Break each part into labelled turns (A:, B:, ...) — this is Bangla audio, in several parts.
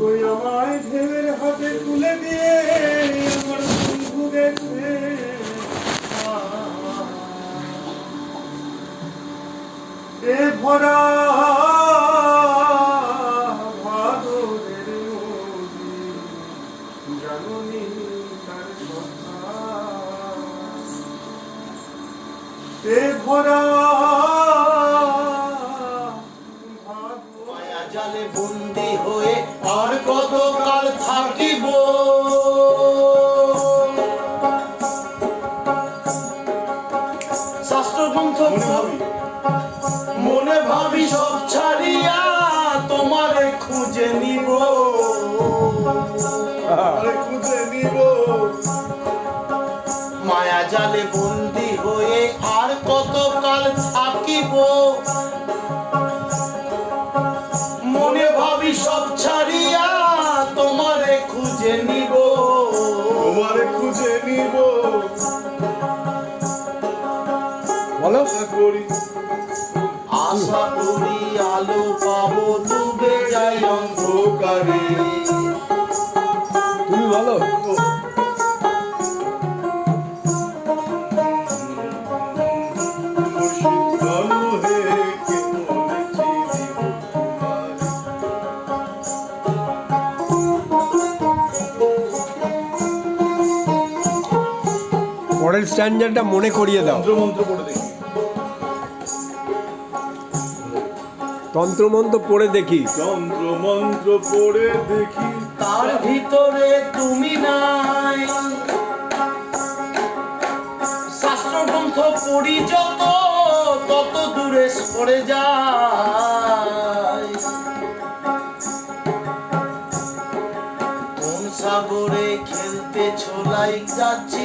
A: ওই আমায় ঢেউয়ের হাতে তুলে দিয়ে আমার বন্ধু গেছে এ ভরা
B: জালে বন্দি হয়ে আর কতকাল থাকিব? মনে ভাবি সব ছাড়িয়া তোমারে খুঁজে নিব। তোমার খুঁজে নিব।
C: বলো।
A: আশা করি
B: আশা করি আলো পাবো ডুবে যাই অন্ধকারে।
C: তুমি বলো। পরের স্ট্যান্ডারটা মনে করিয়ে দাও।
A: মন্ত্র মন্ত্র পড়ে দেখি।
C: তন্ত্রমন্ত্র পড়ে দেখি।
A: পড়ে দেখি।
B: তার ভিতরে তুমি নাই। শাস্ত্রগ্রন্থ পড়ি যত তত দূরে সরে যায় কোন সাগরে খেলতে ছোলাই যাচ্ছি?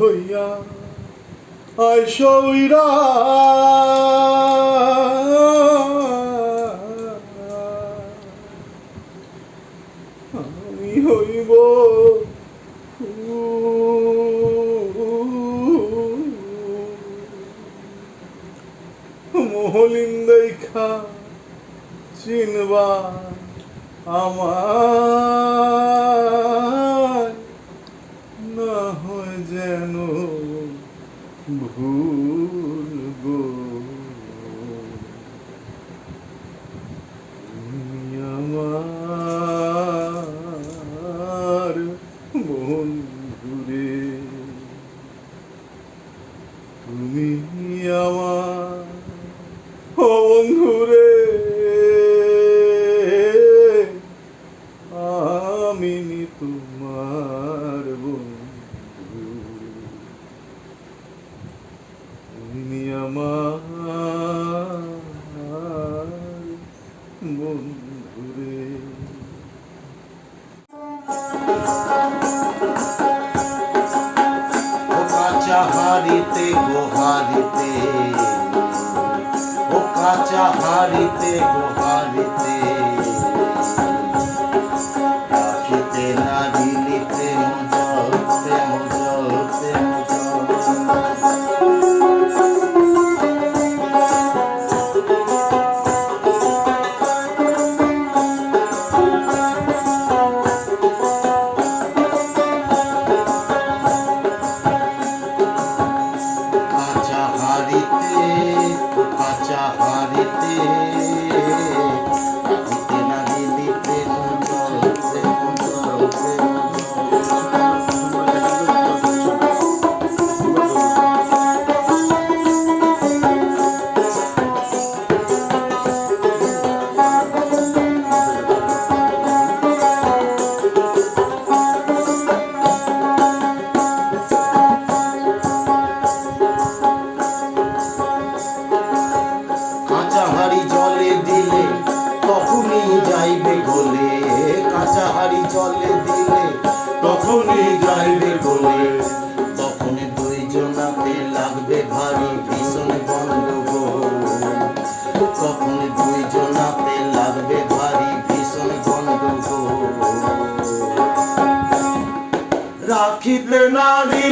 A: হইয়া আয় সৌরা আমি হইব মহলিন দেখা চিনবা আমার। হয় যেন
B: হারিতে গোহারিতে। ও কাঁচা হারিতে গোহারিতে।
A: 哪里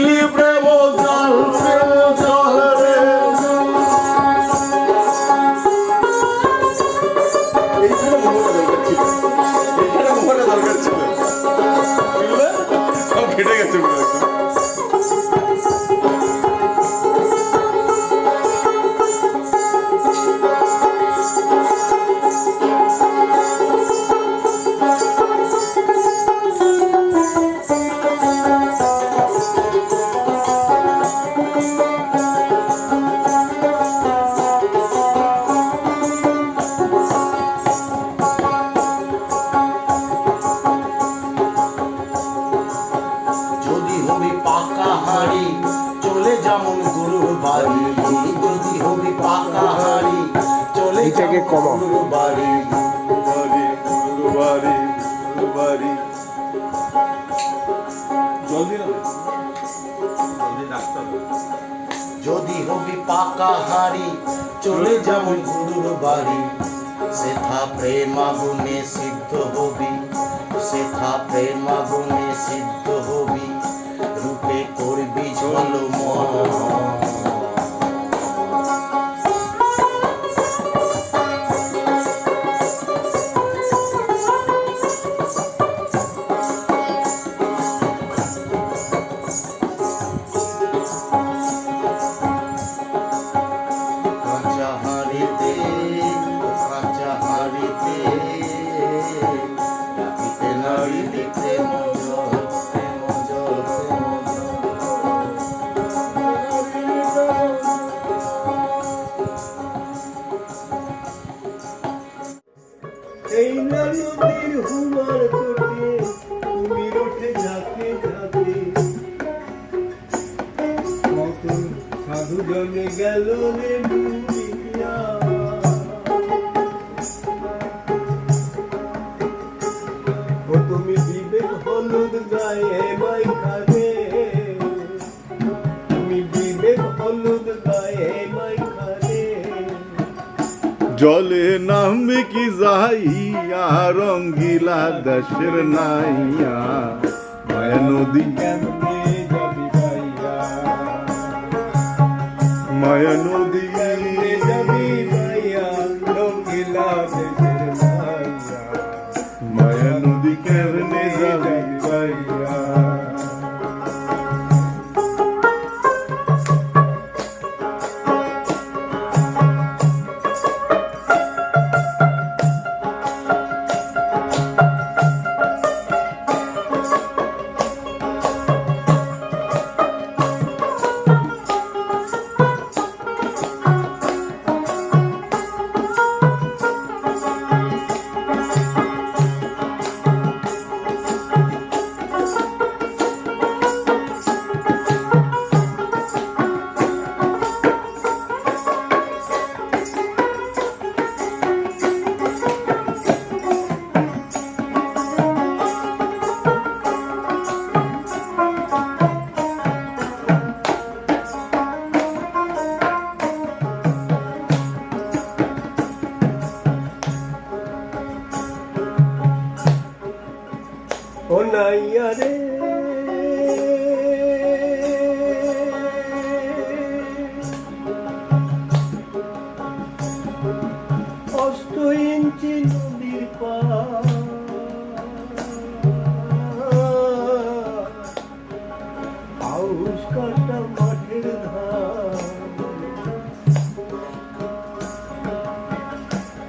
B: যদি হবি পাকা হারি চলে যাব গুরুর বাড়ি। সেথা প্রেম আগুনে সিদ্ধ হবি, সেথা প্রেম আগুনে সিদ্ধ হবি। রূপে করবি ঝলমল জলে
A: নামে কি যাইয়া রঙ্গিলা দেশের নাইয়া। মায়া নদী মায়া নদী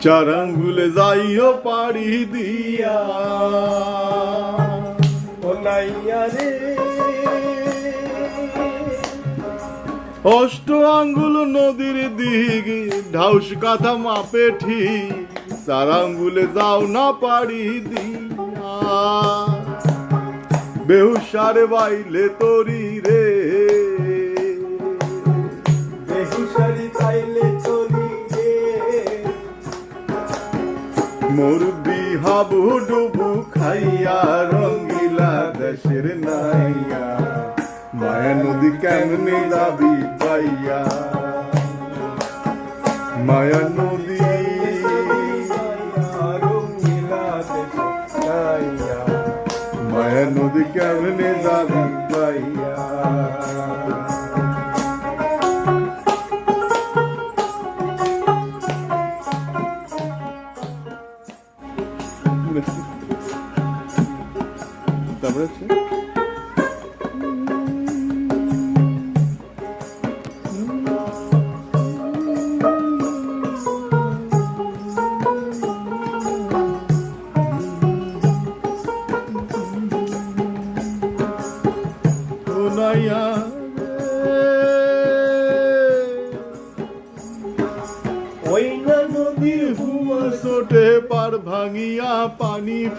A: চারাঙ্গুলে যাইও পাড়ি দিয়া।
D: ও নাইয়া রে।
A: অষ্ট আঙ্গুল নদীর দিক ঢাউস কাঁথা মাপে ঠিক, চার আঙ্গুলে যাও না পাড়ি দিয়া। বেহুসারে বাইলে তরি রে। মুরবি হাবু ডুবু খাইয়া রঙ্গিলা দেশের নাইয়া। মায়া নদী কেমনে যাবি পাইয়া? মায়া নদী মায়া নদী কেমনে যাবি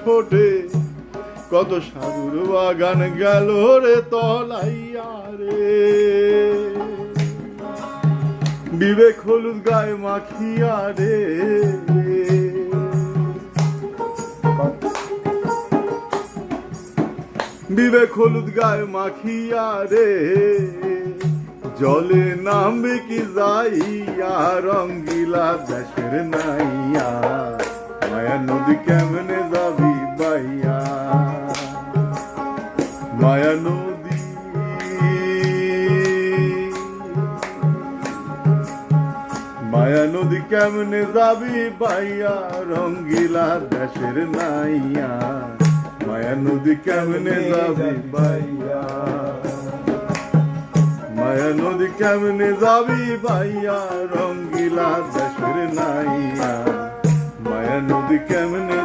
A: ফোটে কত সাধুর বাগান গেল রে তলাইয়া রে। বিবেক হলুদ গায়ে মাখিয়া রে। বিবেক হলুদ গায়ে মাখিয়া রে। জলে নামবে কি যাইয়া রঙ্গিলা দেশের নাইয়া। মায়া নদী কেমনে বাইয়া মায়া নদী। মায়া নদী কেমনে যাবি বাইয়া রঙ্গিলা দেশের নাইয়া মায়া নদী কেমনে যাবি বাইয়া মায়া নদী কেমনে যাবি বাইয়া রঙ্গিলা দেশের নাইয়া মায়া নদী কেমনে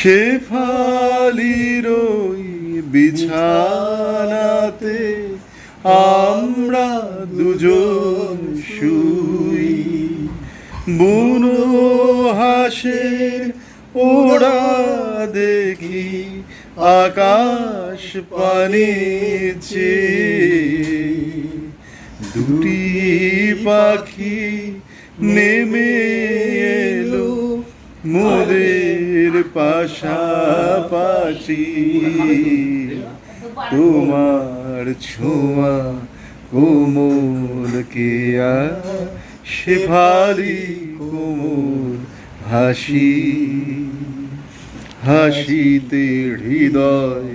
A: সে ফালির ওই বিছানাতে আমরা দুজন শুই। বুনো হাসের ওরা দেখি, আকাশ পানে দুটি পাখি নেমে এলো মোদের পাশাপাশি তোমার ছোঁয়া কোমল কেয়া শেফালি কোমল হাসি। হাসিতে হৃদয়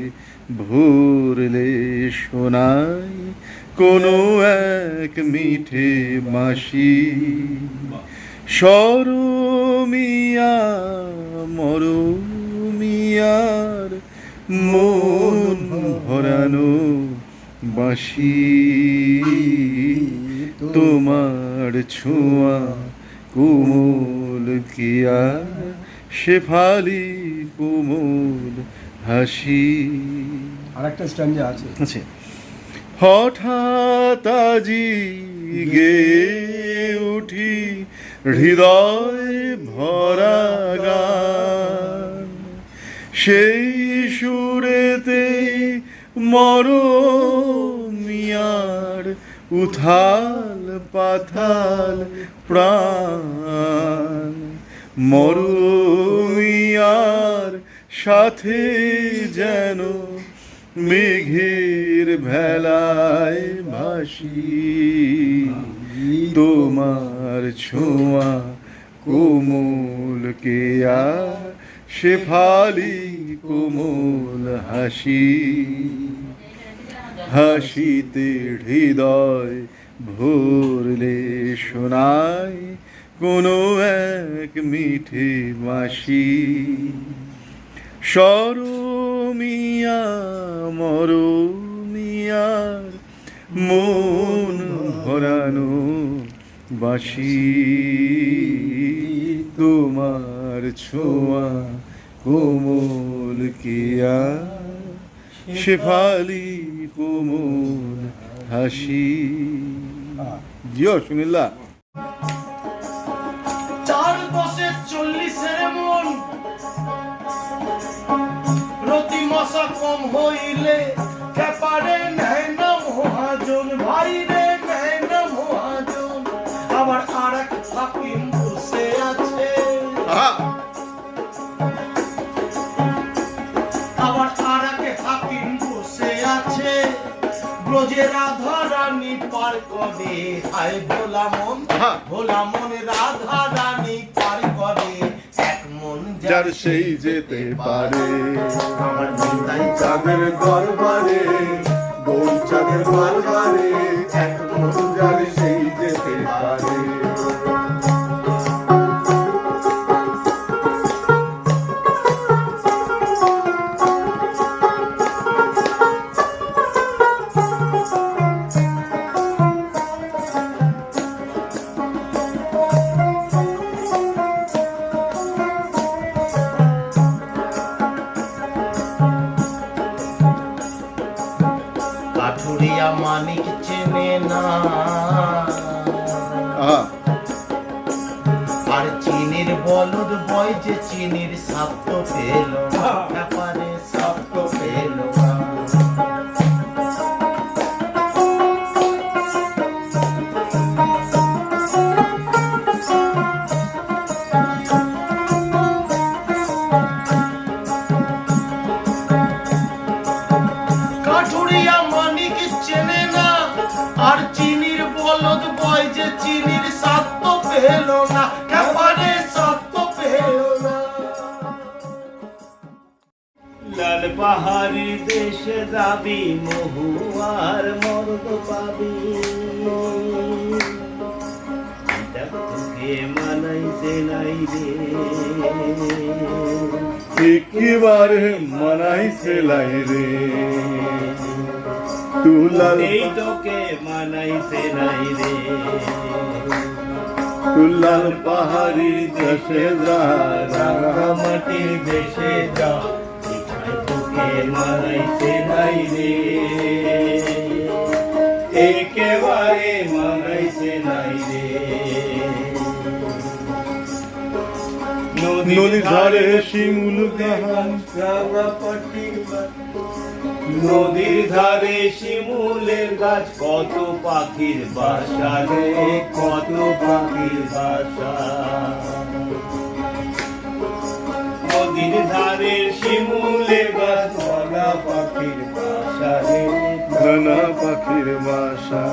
A: ভরলে শোনায় কোনো এক মিঠে মাসি। সরমিয়া মরমিয়ার মন ভরানো বাঁশি তোমার ছোঁয়া কোমল কিয়া শেফালি কোমল হাসি।
C: আর একটা স্ট্যান্ডে আছে।
A: আছে। হঠাৎ আজি গে উঠি হৃদয় ভরা গান। সেই সুরেতে মরমিয়ার উথাল পাথাল প্রাণ। মরমিয়ার সাথে যেন মেঘের ভেলায় ভাসি। তোমার ছোঁয়া কোমল কেয়া শেফালি কোমল হাসি। হাসিতে হৃদয় ভরলে শোনায় কোনো এক মিঠে মাসি সরমিয়া মরমিয়ার মন ভরানো বাসি তোমার ছোঁয়া কোমল কিয়া শেফালি কোমল হাসি। জিও সুনীলা
B: পার করে হায় ভোলা মন। ভোলা মন রাধা রানী পার করে এক মন
A: যার সেই যেতে পারে।
B: আমার
A: চাঁদের দরবারে গোল চাঁদের দরবারে এক মন যার সেই
B: কাঠুরিয়া মানিক চেনে না। আর চিনির বলদ বয় যে চিনির সাপ্ত পেল না। পাহাড়ি দেশে যাবি মহুয়ার মর্দ পাবি। তোকে মানাইছে নাই রে।
A: একেবারে মানাই সেলাই রে। তুলাল
B: এই তোকে মানাইছে নাই রে।
A: তুলাল পাহাড়ি দেশে যা রাঙা
B: মাটির দেশে যা। ইচ্ছায় তোকে নাই রে একেবারে মানাইছে নাই রে
A: নদীর ধারে শিমুল গাহান।
B: নদীর ধারে শিমুলের গাছ। কত পাখির বাসা রে কত পাখির বাসা। নদীর ধারে শিমুলের গাছ পাখির বাসা রে
A: নানা পাখির বাসা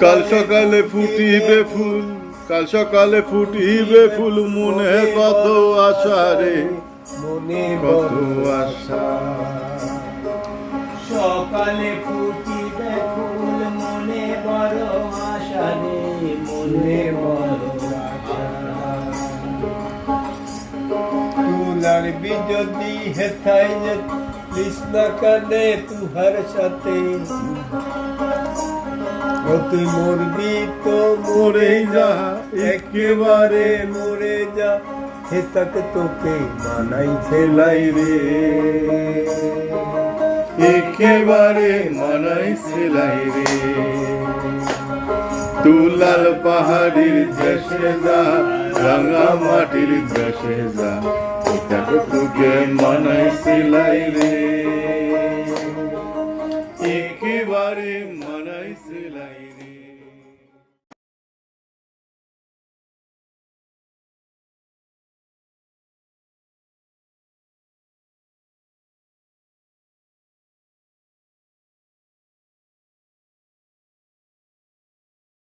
A: কাল সকালে ফুটিবে ফুল কাল সকালে ফুটিবে ফুল মনে কত আশা রে
B: মনে
A: কত আশা।
B: সকালে ফুটিবে ফুল মনে বড় আশা রে মনে
C: তুলার বিজলি হেথাই যে কৃষ্ণ কানে তুহার সাথে। তুই মরবি তো
A: মরে যা, একেবারে
C: মরে যা হে তক মানাই
A: সেলাই রে। একেবারে মানাই সেলাই রে। তুলাল পাহাড়ির দেশে যা, রাঙা মাটির দেশে যা এটাকে তোকে মানাই সেলাই রে একেবারে